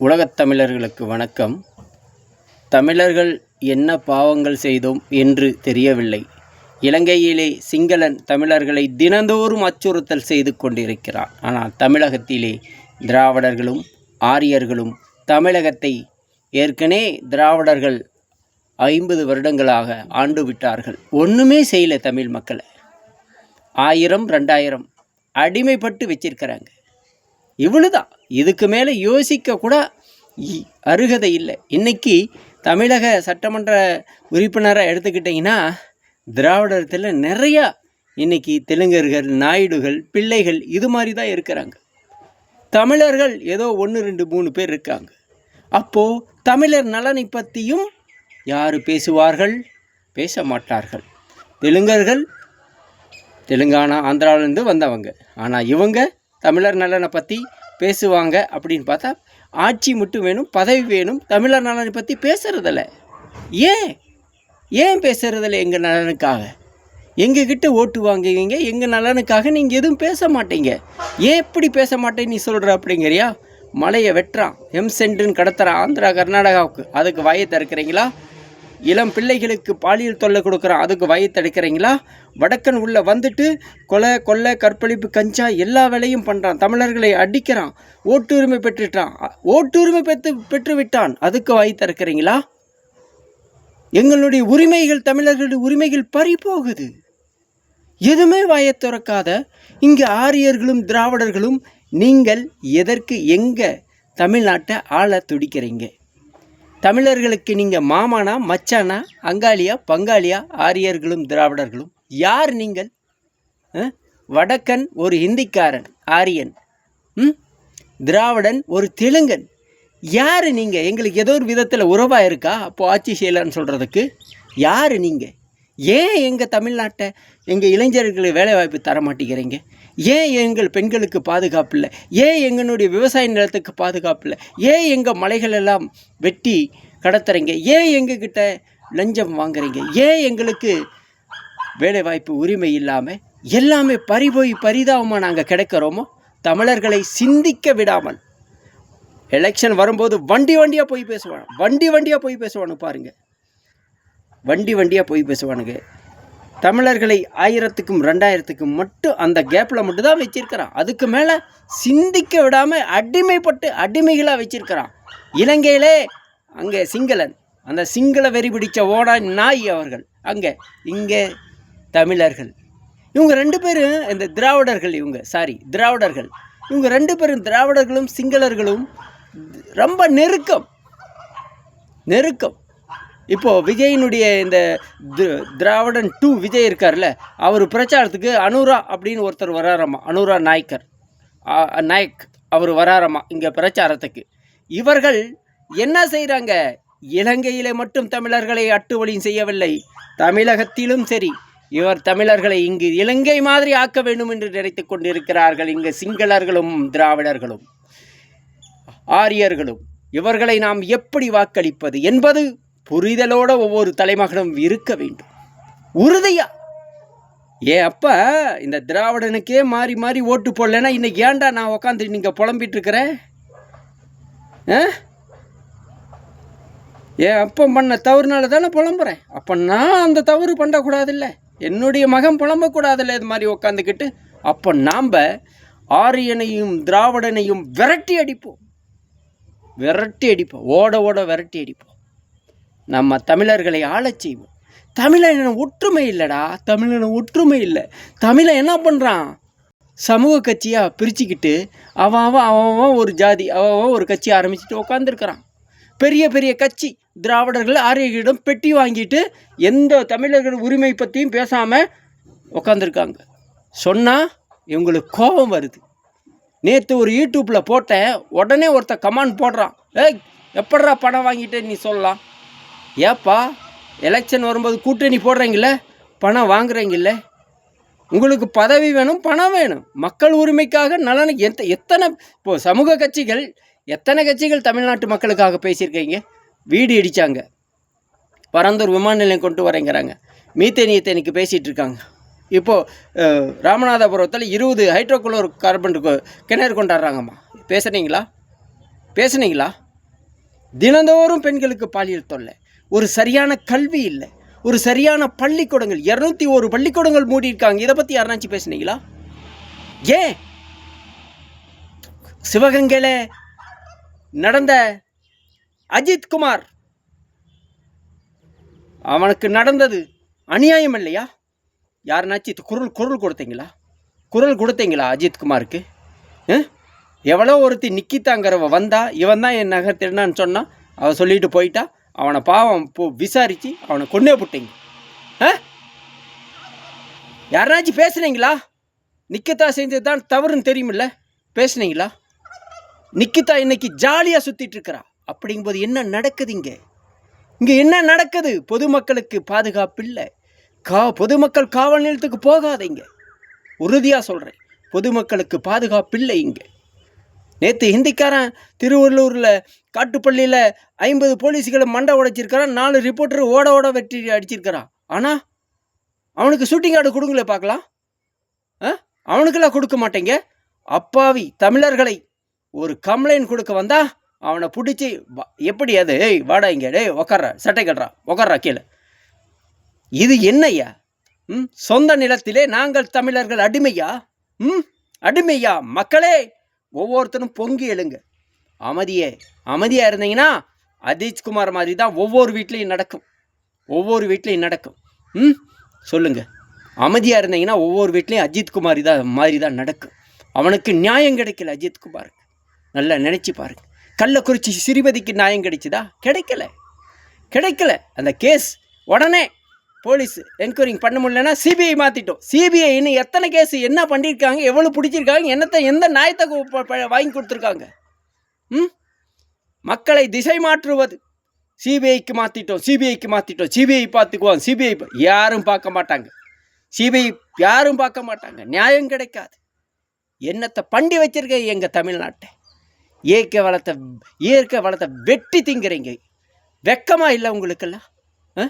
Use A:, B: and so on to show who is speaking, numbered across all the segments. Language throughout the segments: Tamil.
A: உலகத் தமிழர்களுக்கு வணக்கம். தமிழர்கள் என்ன பாவங்கள் செய்தோம் என்று தெரியவில்லை. இலங்கையிலே சிங்களன் தமிழர்களை தினந்தோறும் அச்சுறுத்தல் செய்து கொண்டிருக்கிறான் ஆனால் தமிழகத்திலே திராவிடர்களும் ஆரியர்களும் தமிழகத்தை ஏற்கனவே திராவிடர்கள் ஐம்பது வருடங்களாக ஆண்டு விட்டார்கள். ஒன்றுமே செய்யலை தமிழ் மக்களை. ஆயிரம் ரெண்டாயிரம் அடிமைப்பட்டு வச்சிருக்கிறாங்க. இவ்வளோதான் இதுக்கு மேலே யோசிக்க கூட இ- அருகதை இல்லை. இன்றைக்கி தமிழக சட்டமன்ற உறுப்பினராக எடுத்துக்கிட்டிங்கன்னா திராவிடத்தில் நிறையா இன்றைக்கி தெலுங்கர்கள் நாயுடுகள் பிள்ளைகள் இது மாதிரி தான் இருக்கிறாங்க. தமிழர்கள் ஏதோ ஒன்று ரெண்டு மூணு பேர் இருக்காங்க. அப்போது தமிழர் நலனை பற்றியும் யார் பேசுவார்கள்? பேச மாட்டார்கள். தெலுங்கர்கள் தெலுங்கானா ஆந்திராவிலேருந்து வந்தவங்க. ஆனால் இவங்க தமிழர் நலனை பற்றி பேசுவாங்க அப்படின்னு பார்த்தா ஆட்சி மட்டும் வேணும் பதவி வேணும் தமிழர் நலனை பற்றி பேசுறதில்ல. ஏன்? ஏன் பேசுகிறதில்ல எங்கள் நலனுக்காக? எங்ககிட்ட ஓட்டு வாங்குவீங்க எங்கள் நலனுக்காக நீங்கள் எதுவும் பேச மாட்டீங்க. ஏன் எப்படி பேச மாட்டேன்னு நீ சொல்கிற அப்படிங்கிறியா? மலையை வெட்டுறான் எம் சென்ட்டுன்னு கடத்துகிறான் ஆந்திரா கர்நாடகாவுக்கு. அதுக்கு வாயை திறக்கிறீங்களா? இளம் பிள்ளைகளுக்கு பாலியல் தொல்லை கொடுக்குறான் அதுக்கு வாயை தடுக்கிறீங்களா வடக்கன் உள்ள வந்துட்டு கொலை கொள்ளை கற்பழிப்பு கஞ்சா எல்லா வேலையும் பண்ணுறான் தமிழர்களை அடிக்கிறான். ஓட்டுரிமை பெற்றுட்டான். ஓட்டுரிமை பெற்று பெற்று விட்டான் அதுக்கு வாய் தடுக்கிறீங்களா எங்களுடைய உரிமைகள் தமிழர்களுடைய உரிமைகள் பறி போகுது எதுவுமே வாயை திறக்காத இங்கே ஆரியர்களும் திராவிடர்களும் நீங்கள் எதற்கு எங்கே தமிழ்நாட்டை ஆள துடிக்கிறீங்க? தமிழர்களுக்கு நீங்கள் மாமானா மச்சானா அங்காளியா பங்காளியா ஆரியர்களும் திராவிடர்களும் யார் நீங்கள்? வடக்கன் ஒரு ஹிந்திக்காரன் ஆரியன். ம்? திராவிடன் ஒரு தெலுங்கன். யார் நீங்கள் எங்களுக்கு ஏதோ ஒரு விதத்தில் உறவாக இருக்கா? அப்போது ஆட்சி செய்யலான்னு சொல்கிறதுக்கு யார் நீங்கள் ஏன் எங்கள் தமிழ்நாட்டை எங்கள் இளைஞர்களுக்கு வேலைவாய்ப்பு தர மாட்டேங்கிறீங்க ஏன் எங்கள் பெண்களுக்கு பாதுகாப்பு இல்லை? ஏன் எங்களுடைய விவசாய நிலத்துக்கு பாதுகாப்பு இல்லை? ஏன் எங்கள் மலைகள் எல்லாம் வெட்டி கடத்துறீங்க? ஏன் எங்ககிட்ட லஞ்சம் வாங்குறீங்க? ஏன் எங்களுக்கு வேலைவாய்ப்பு உரிமை இல்லாமல் எல்லாமே பறிபோய் பரிதாபமாக நாங்கள் கிடைக்கிறோமோ? தமிழர்களை சிந்திக்க விடாமல். எலெக்ஷன் வரும்போது வண்டி வண்டியாக போய் பேசுவான். வண்டி வண்டியாக போய் பேசுவானு பாருங்கள் வண்டி வண்டியாக போய் பேசுவானுங்க. தமிழர்களை ஆயிரத்துக்கும் ரெண்டாயிரத்துக்கும் மட்டும் அந்த கேப்பில் மட்டும் தான் வச்சிருக்கிறான். அதுக்கு மேலே சிந்திக்க விடாமல் அடிமைப்பட்டு அடிமைகளாக வச்சிருக்கிறான். இலங்கையிலே அங்கே சிங்களன் அந்த சிங்கள வெறி பிடித்த ஓடா நாய் அவர்கள். அங்கே இங்கே தமிழர்கள். இவங்க ரெண்டு பேரும் இந்த திராவிடர்கள் இவங்க சாரி திராவிடர்கள். இவங்க ரெண்டு பேரும் திராவிடர்களும் சிங்களர்களும் ரொம்ப நெருக்கம். நெருக்கம். இப்போது விஜயினுடைய இந்த திராவிடன் டூ விஜய் இருக்கார்ல அவர் பிரச்சாரத்துக்கு அனுரா அப்படின்னு ஒருத்தர் வராராமா? அனுரா நாய்க்கர். நாயக் அவர் வராராமா இங்கே பிரச்சாரத்துக்கு? இவர்கள் என்ன செய்கிறாங்க இலங்கையிலே மட்டும் தமிழர்களை அட்டுவழியும் செய்யவில்லை. தமிழகத்திலும் சரி இவர் தமிழர்களை இங்கு இலங்கை மாதிரி ஆக்க வேண்டும் என்று நினைத்து கொண்டிருக்கிறார்கள் இங்கு சிங்களர்களும் திராவிடர்களும் ஆரியர்களும். இவர்களை நாம் எப்படி வாக்களிப்பது? என்பது புரிதலோட ஒவ்வொரு தலைமகனும் இருக்க வேண்டும். உறுதியா. ஏன் அப்பா இந்த திராவிடனுக்கே மாறி மாறி ஓட்டு போடலைன்னா இன்னைக்கு ஏன்டா நான் உக்காந்து நீங்கள் புலம்பிட்டு இருக்கிறேன் ஆ அப்பன் பண்ண தவறுனால தானே புலம்புறேன். அப்போ நான் அந்த தவறு பண்ணக்கூடாதுல்ல. என்னுடைய மகன் புலம்பக்கூடாதுல்ல இது மாதிரி உக்காந்துக்கிட்டு. அப்போ நாம் ஆரியனையும் திராவிடனையும் விரட்டி அடிப்போம். விரட்டி அடிப்போம். ஓட ஓட விரட்டி அடிப்போம். நம்ம தமிழர்களை ஆளச் செய்வோம். தமிழன ஒற்றுமை இல்லைடா. தமிழன ஒற்றுமை இல்லை. தமிழன் என்ன பண்ணுறான் சமூக கட்சியாக பிரிச்சுக்கிட்டு அவன் அவன் அவன் ஒரு ஜாதி அவன் ஒரு கட்சி ஆரம்பிச்சுட்டு உட்காந்துருக்கிறான் பெரிய பெரிய கட்சி திராவிடர்கள் ஆரியர்களிடம் பெட்டி வாங்கிட்டு எந்த தமிழர்கள் உரிமை பற்றியும் பேசாமல் உட்காந்துருக்காங்க சொன்னால் இவங்களுக்கு கோபம் வருது. நேற்று ஒரு யூடியூப்பில் போட்டேன். உடனே ஒருத்தன் கமாண்ட் போடுறான். ஏய் எப்படா பணம் வாங்கிட்டு நீ சொல்லலாம். ஏப்பா எலெக்ஷன் வரும்போது கூட்டணி போடுறீங்கள பணம் வாங்குறீங்கள உங்களுக்கு பதவி வேணும் பணம் வேணும். மக்கள் உரிமைக்காக நலன் எத்த எத்தனை இப்போ சமூக கட்சிகள் எத்தனை கட்சிகள் தமிழ்நாட்டு மக்களுக்காக பேசியிருக்கீங்க? வீடு இடித்தாங்க பரந்தூர் விமான நிலையம் கொண்டு வரேங்கிறாங்க. மீத்தேனியை ஈத்தேனுக்கு பேசிகிட்டு இருக்காங்க இப்போது ராமநாதபுரத்தில் இருபது ஹைட்ரோகுளோர் கார்பன் கிணறு கொண்டாடுறாங்கம்மா. பேசுனீங்களா? பேசுனீங்களா? தினந்தோறும் பெண்களுக்கு பாலியல் தொல்லை. ஒரு சரியான கல்வி இல்லை. ஒரு சரியான பள்ளிக்கூடங்கள் இரநூத்தி ஒரு பள்ளிக்கூடங்கள் மூடியிருக்காங்க. இதை பற்றி யாருனாச்சும் பேசுனீங்களா? ஏன்? சிவகங்கையில் நடந்த அஜித் குமார் அவனுக்கு நடந்தது அநியாயம் இல்லையா? யாருனாச்சும் குரல் குரல் கொடுத்தீங்களா? குரல் கொடுத்தீங்களா அஜித் குமாருக்கு? எவ்வளோ ஒருத்தி நிக்கிதாங்கிறவ வந்தா இவன் தான் என் நகர் திருடான்னு சொன்னான் அவள் சொல்லிட்டு போயிட்டா? அவனை பாவம் போ விசாரித்து அவனை கொன்னே போட்டீங்க. ஆ? யாருனாச்சும் பேசுனீங்களா? நிக்கிதா செஞ்சது தான் தவறுன்னு தெரியுமில்ல? பேசுனீங்களா? நிக்கிதா இன்னைக்கு ஜாலியாக சுற்றிட்டு இருக்கிறா அப்படிங்கும்போது என்ன நடக்குது இங்கே? இங்கே என்ன நடக்குது? பொதுமக்களுக்கு பாதுகாப்பு இல்லை கா பொதுமக்கள் காவல் நிலையத்துக்கு போகாதீங்க உறுதியாக சொல்கிறேன் பொதுமக்களுக்கு பாதுகாப்பு இல்லை இங்கே. நேற்று ஹிந்திக்காரன் திருவள்ளூரில் காட்டுப்பள்ளியில் ஐம்பது போலீஸுகளை மண்டை உடைச்சிருக்கிறான் நாலு ரிப்போர்ட்டர் ஓட ஓட வெற்றி அடிச்சிருக்கிறான். ஆனால் அவனுக்கு ஷூட்டிங் ஆர்டு கொடுங்களே பார்க்கலாம். ஆ? அவனுக்கெல்லாம் கொடுக்க மாட்டேங்க. அப்பாவி தமிழர்களை ஒரு கம்ப்ளைண்ட் கொடுக்க வந்தா அவனை பிடிச்சி வ- எப்படி அது? ஏய் வாடா இங்கே டேய் உக்கார்றா சட்டை கட்டுறா உக்கார்றா கீழே. இது என்னய்யா? ம்? சொந்த நிலத்திலே நாங்கள் தமிழர்கள் அடிமையா? ம்? அடிமையா? மக்களே ஒவ்வொருத்தரும் பொங்கி எழுங்க. அமைதியே அமைதியாக இருந்தீங்கன்னா அதீஷ்குமார் மாதிரி தான் ஒவ்வொரு வீட்லேயும் நடக்கும். ஒவ்வொரு வீட்லேயும் நடக்கும். ம்? சொல்லுங்கள் அமைதியாக இருந்தீங்கன்னா ஒவ்வொரு வீட்லேயும் அஜித்குமார் தான் மாதிரி தான் நடக்கும். அவனுக்கு நியாயம் கிடைக்கல அஜித்குமாருக்கு. நல்லா நினச்சி பாருங்க. கள்ளக்குறிச்சி சிறுபதிக்கு நியாயம் கிடைச்சிதா? கிடைக்கல. கிடைக்கல. அந்த கேஸ் உடனே போலீஸ் என்கொயரிங் பண்ண முடியலன்னா சிபிஐ மாற்றிட்டோம் சிபிஐ இன்னும் எத்தனை கேஸ் என்ன பண்ணியிருக்காங்க எவ்வளோ பிடிச்சிருக்காங்க என்னத்தை எந்த நியாயத்தை வாங்கி கொடுத்துருக்காங்க? ம்? மக்களை திசை மாற்றுவது. சிபிஐக்கு மாற்றிட்டோம் சிபிஐக்கு மாற்றிட்டோம் சிபிஐ பார்த்துக்குவோம் சிபிஐ யாரும் பார்க்க மாட்டாங்க. சிபிஐ யாரும் பார்க்க மாட்டாங்க. நியாயம் கிடைக்காது. என்னத்தை பண்டி வச்சிருக்க எங்கள் தமிழ்நாட்டை? இயற்கை வளத்தை இயற்கை வளத்தை வெட்டி திங்கிறீங்க. வெக்கமாக இல்லை உங்களுக்கெல்லாம்? ஆ?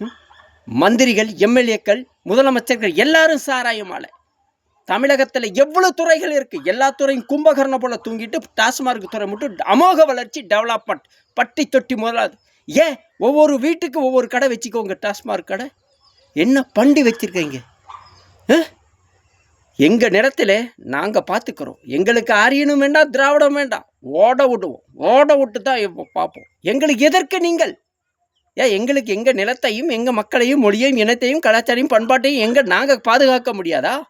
A: ம்? மந்திரிகள் எம்எல்ஏக்கள் முதலமைச்சர்கள் எல்லாரும் சாராயம் ஆலை தமிழகத்தில் எவ்வளோ துறைகள் இருக்குது எல்லா துறையும் கும்பகர்ணம் போல் தூங்கிட்டு டாஸ்மார்க் துறை மட்டும் அமோக வளர்ச்சி டெவலப்மெண்ட் பட்டி தொட்டி முதலாது ஏன்? ஒவ்வொரு வீட்டுக்கு ஒவ்வொரு கடை வச்சுக்கோங்க டாஸ்மார்க் கடை. என்ன பண்டி வச்சிருக்கீங்க? ஆ? எங்க நிலத்தில் நாங்கள் பார்த்துக்கிறோம். எங்களுக்கு ஆரியனும் வேண்டாம் திராவிடம் வேண்டாம். ஓட விடுவோம். ஓட விட்டு தான் இப்போ பார்ப்போம். எங்களுக்கு எதற்கு நீங்கள்? ஏன் எங்களுக்கு எங்கள் நிலத்தையும் எங்கள் மக்களையும் மொழியையும் இனத்தையும் கலாச்சாரையும் பண்பாட்டையும் எங்கே நாங்கள் பாதுகாக்க முடியாதா?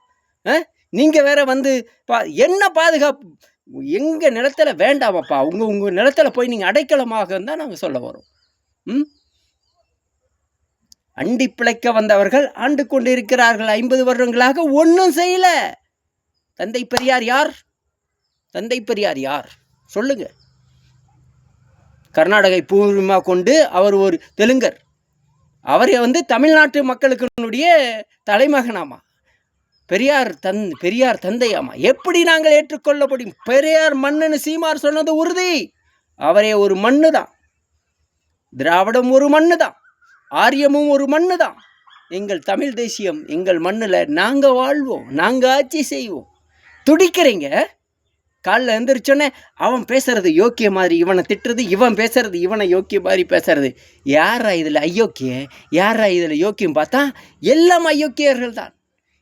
A: நீங்கள் வேற வந்து பா என்ன பாதுகாப்பு எங்கள் நிலத்துல வேண்டாமப்பா. உங்கள் உங்கள் நிலத்துல போய் நீங்கள் அடைக்கலமாக தான் நாங்கள் சொல்ல வரோம். ம்? அண்டி பிழைக்க வந்தவர்கள் ஆண்டு கொண்டிருக்கிறார்கள் ஐம்பது வருடங்களாக ஒன்றும் செய்யலை. தந்தை பெரியார் யார்? தந்தை பெரியார் யார்? சொல்லுங்க. கர்நாடகை பூர்வமாக கொண்டு அவர் ஒரு தெலுங்கர். அவரை வந்து தமிழ்நாட்டு மக்களுக்கு தலைமகனாமா? பெரியார் தன் பெரியார் தந்தையாமா எப்படி நாங்கள் ஏற்றுக்கொள்ள முடியும்? பெரியார் மண்ணுன்னு சீமார் சொன்னது உறுதி. அவரே ஒரு மண்ணு தான் திராவிடம் ஒரு மண்ணு தான் ஆரியமும் ஒரு மண்ணு தான் எங்கள் தமிழ் தேசியம் எங்கள் மண்ணில் நாங்கள் வாழ்வோம் நாங்கள் ஆட்சி செய்வோம். துடிக்கிறீங்க? காலைல எந்திரிச்சோன்னே அவன் பேசுறது யோக்கிய மாதிரி இவனை திட்டுறது இவன் பேசுறது இவனை யோக்கிய மாதிரி பேசுறது. யாரா இதில் அயோக்கிய யாரா இதில் யோக்கியம் பார்த்தா? எல்லாம் அயோக்கியர்கள் தான்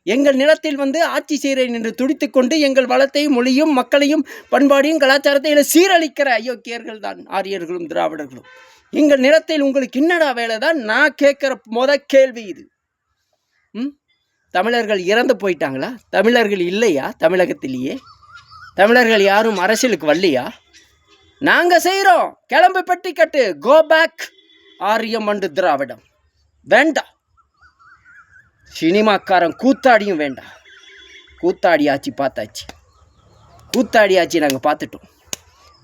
A: எங்கள் நிலத்தில் வந்து ஆட்சி செய்கிறேன் என்று துடித்துக்கொண்டு எங்கள் வளத்தையும் மொழியும் மக்களையும் பண்பாடையும் கலாச்சாரத்தையும் சீரழிக்கிற அயோக்கியர்கள் தான் ஆரியர்களும் திராவிடர்களும். எங்கள் நிலத்தில் உங்களுக்கு என்னடா வேலை தான் நான் கேட்குற மொத கேள்வி இது. ம்? தமிழர்கள் இறந்து போயிட்டாங்களா? தமிழர்கள் இல்லையா தமிழகத்திலேயே? தமிழர்கள் யாரும் அரசியலுக்கு வரலையா? நாங்கள் செய்கிறோம் கிளம்பு பெட்டி கட்டு கோ பேக் ஆரியம் அண்டு திராவிடம். வேண்டாம். சினிமாக்காரன் கூத்தாடியும் வேண்டாம் கூத்தாடி ஆட்சி பார்த்தாச்சு. கூத்தாடி ஆட்சி நாங்கள் பார்த்துட்டோம்.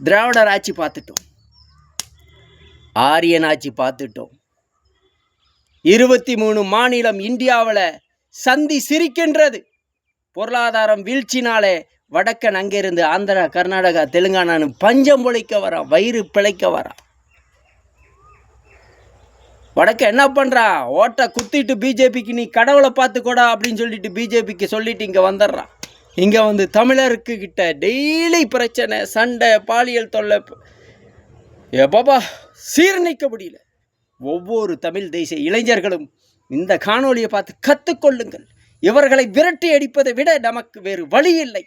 A: திராவிடர் ஆட்சி பார்த்துட்டோம். ஆரியன் ஆட்சி பார்த்துட்டோம். இருபத்தி மூணு மாநிலம் இந்தியாவில் சந்தி சிரிக்கின்றது. பொருளாதாரம் வீழ்ச்சினாலே வடக்கன் அங்கேருந்து ஆந்திரா கர்நாடகா தெலுங்கானான்னு பஞ்சம் பொழைக்க வரான் வயிறு பிழைக்க வரான் வடக்க என்ன பண்ணுறா ஓட்டை குத்திட்டு பிஜேபிக்கு நீ கடவுளை பார்த்துக்கோடா அப்படின்னு சொல்லிட்டு பிஜேபிக்கு சொல்லிட்டு இங்கே வந்துடுறான் இங்கே வந்து தமிழருக்கு கிட்ட டெய்லி பிரச்சனை சண்டை பாலியல் தொல்லை. எப்பாப்பா? சீர்நிக்க முடியல. ஒவ்வொரு தமிழ் தேசிய இளைஞர்களும் இந்த காணொலியை பார்த்து கற்றுக்கொள்ளுங்கள் இவர்களை விரட்டி அடிப்பதை விட நமக்கு வேறு வழி இல்லை.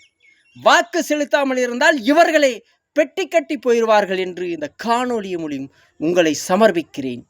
A: வாக்கு செலுத்தாமல் இருந்தால் இவர்களே பெட்டி கட்டி போயிடுவார்கள் என்று இந்த காணொலி மூலியம் உங்களை சமர்ப்பிக்கிறேன்.